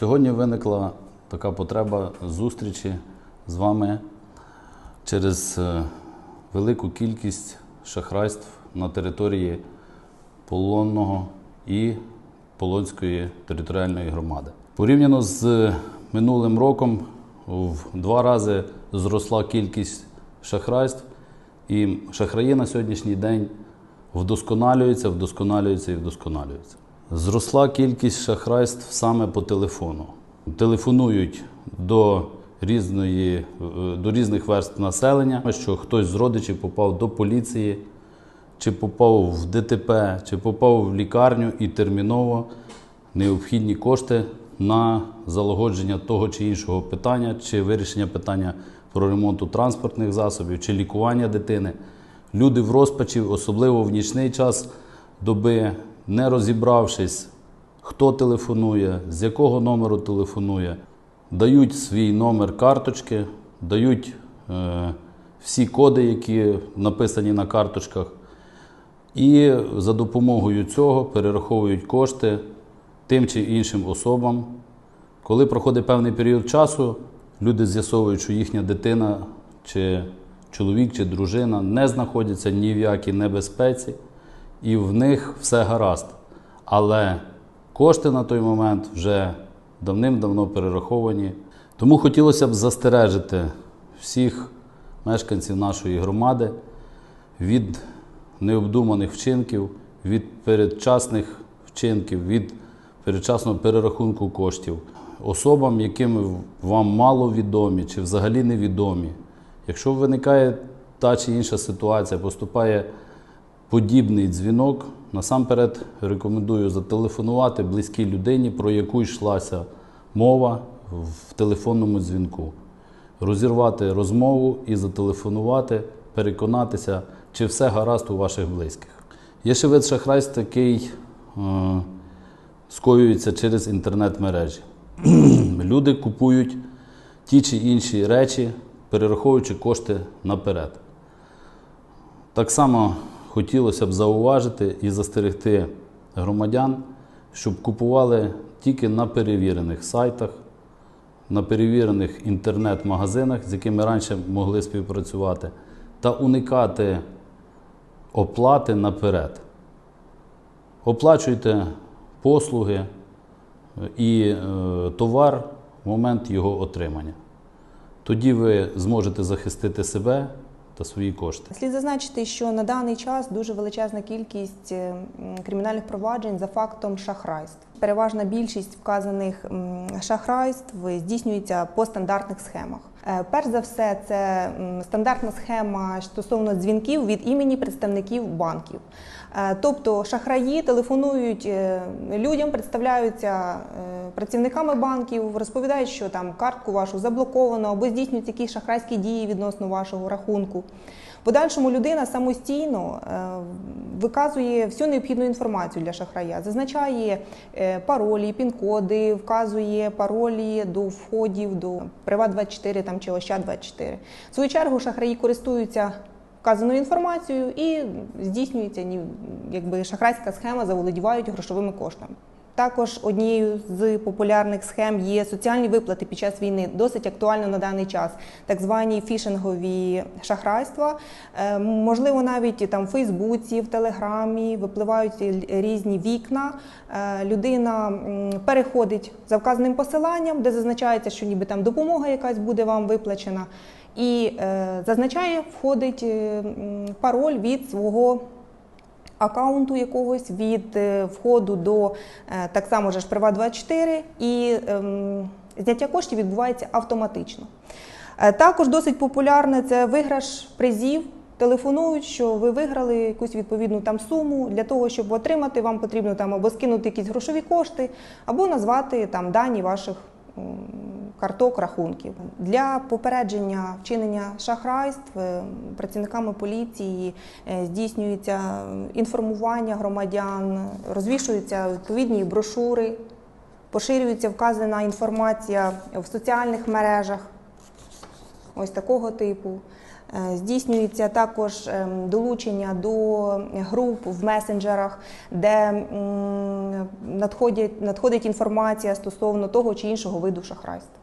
Сьогодні виникла така потреба зустрічі з вами через е, велику кількість шахрайств на території Полонного і Полонської територіальної громади. Порівняно з минулим роком в два рази зросла кількість шахрайств, і шахраї на сьогоднішній день вдосконалюються, вдосконалюються і вдосконалюються. Зросла кількість шахрайств саме по телефону. Телефонують до різної, е, до різних верств населення, що хтось з родичів попав до поліції, чи попав в ДТП, чи попав в лікарню і терміново необхідні кошти на залагодження того чи іншого питання, чи вирішення питання про ремонту транспортних засобів, чи лікування дитини. Люди в розпачі, особливо в нічний час доби, не розібравшись, хто телефонує, з якого номеру телефонує, дають свій номер карточки, дають е, всі коди, які написані на карточках, і за допомогою цього перераховують кошти тим чи іншим особам. Коли проходить певний період часу, люди з'ясовують, що їхня дитина, чи чоловік, чи дружина не знаходяться ні в якій небезпеці, і в них все гаразд. Але кошти на той момент вже давним-давно перераховані. Тому хотілося б застережити всіх мешканців нашої громади від необдуманих вчинків, від передчасних вчинків, від передчасного перерахунку коштів. Особам, яким вам мало відомі чи взагалі невідомі. Якщо виникає та чи інша ситуація, поступає подібний дзвінок, насамперед рекомендую зателефонувати близькій людині, про яку йшлася мова в телефонному дзвінку, розірвати розмову і зателефонувати, переконатися, чи все гаразд у ваших близьких. Є ще вид шахрайств такий е, скоюється через інтернет-мережі. Люди купують ті чи інші речі, перераховуючи кошти наперед. Так само хотілося б зауважити і застерегти громадян, щоб купували тільки на перевірених сайтах, на перевірених інтернет-магазинах, з якими раніше могли співпрацювати, та уникати оплати наперед. Оплачуйте послуги і е, товар в момент його отримання. Тоді ви зможете захистити себе та свої кошти. Слід зазначити, що на даний час дуже величезна кількість е, кримінальних проваджень за фактом шахрайств. Переважна більшість вказаних шахрайств здійснюється по стандартних схемах. Е, Перш за все, це стандартна схема стосовно дзвінків від імені представників банків. Е, Тобто шахраї телефонують е, людям, представляються працівниками банків, розповідають, що там картку вашу заблоковано або здійснюють якісь шахрайські дії відносно вашого рахунку. Подальшому людина самостійно е, виказує всю необхідну інформацію для шахрая, зазначає е, паролі, пін-коди, вказує паролі до входів до Приват24 там, чи Ощад24. В свою чергу шахраї користуються вказаною інформацією і здійснюється якби шахрайська схема, заволодівають грошовими коштами. Також однією з популярних схем є соціальні виплати під час війни, досить актуально на даний час. Так звані фішингові шахрайства. Е, Можливо, навіть там в Фейсбуці, в Телеграмі випливають різні вікна. Е, Людина переходить за вказаним посиланням, де зазначається, що ніби там допомога якась буде вам виплачена, і е, зазначає, входить пароль від свого аккаунту якогось від е, входу до е, так само ж Приват24 і ем, зняття коштів відбувається автоматично. Е, Також досить популярне це виграш призів. Телефонують, що ви виграли якусь відповідну там суму. Для того, щоб отримати, вам потрібно там або скинути якісь грошові кошти, або назвати там дані ваших карток, рахунків. Для попередження вчинення шахрайств е, працівниками поліції е, здійснюється інформування громадян, розвішуються відповідні брошури, поширюється вказана інформація в соціальних мережах. Ось такого типу. Е, Здійснюється також ем, долучення до груп в месенджерах, де надходить інформація стосовно того чи іншого виду шахрайства.